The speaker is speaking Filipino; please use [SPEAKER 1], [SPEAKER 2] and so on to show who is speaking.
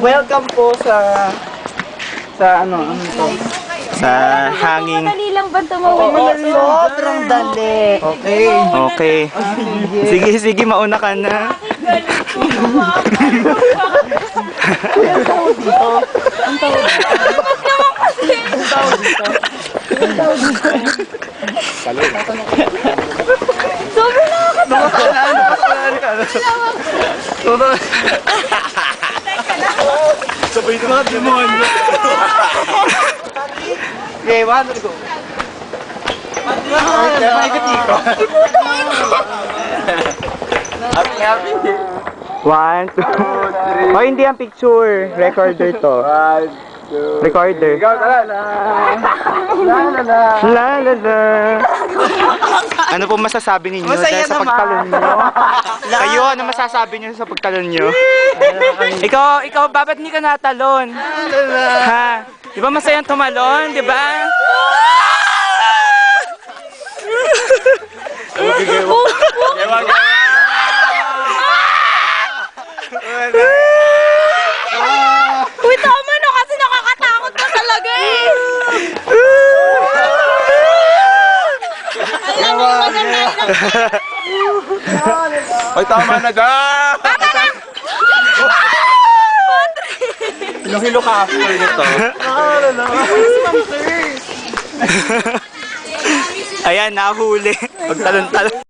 [SPEAKER 1] Welcome po sa sa ano, ano to?
[SPEAKER 2] Sa hanging.
[SPEAKER 3] Madali lang ba tumawid?
[SPEAKER 1] sobrang dali. Okay.
[SPEAKER 2] Okay. Sige, sige, mauna ka na.
[SPEAKER 3] Sobrang nakakatawa.
[SPEAKER 2] Sabay na mga demonyo.
[SPEAKER 1] Okay, one, go. Happy, happy.
[SPEAKER 2] One, two, three. Oh, hindi ang picture. Recorder to.
[SPEAKER 1] One, two,
[SPEAKER 2] Recorder.
[SPEAKER 1] Ikaw, tara. La, la, la.
[SPEAKER 2] La la la. Ano po masasabi ninyo
[SPEAKER 1] Masaya
[SPEAKER 2] dahil sa
[SPEAKER 1] naman.
[SPEAKER 2] pagtalon nyo? Kayo, ano masasabi nyo sa pagtalon nyo? ikaw, ikaw, babat hindi ka natalon? Ha? Di ba masayang tumalon, di ba?
[SPEAKER 3] Uy,
[SPEAKER 1] Ay, tama na ga! Hilo-hilo ka after nito.
[SPEAKER 2] Ayan, nahuli. Pagtalon-talon.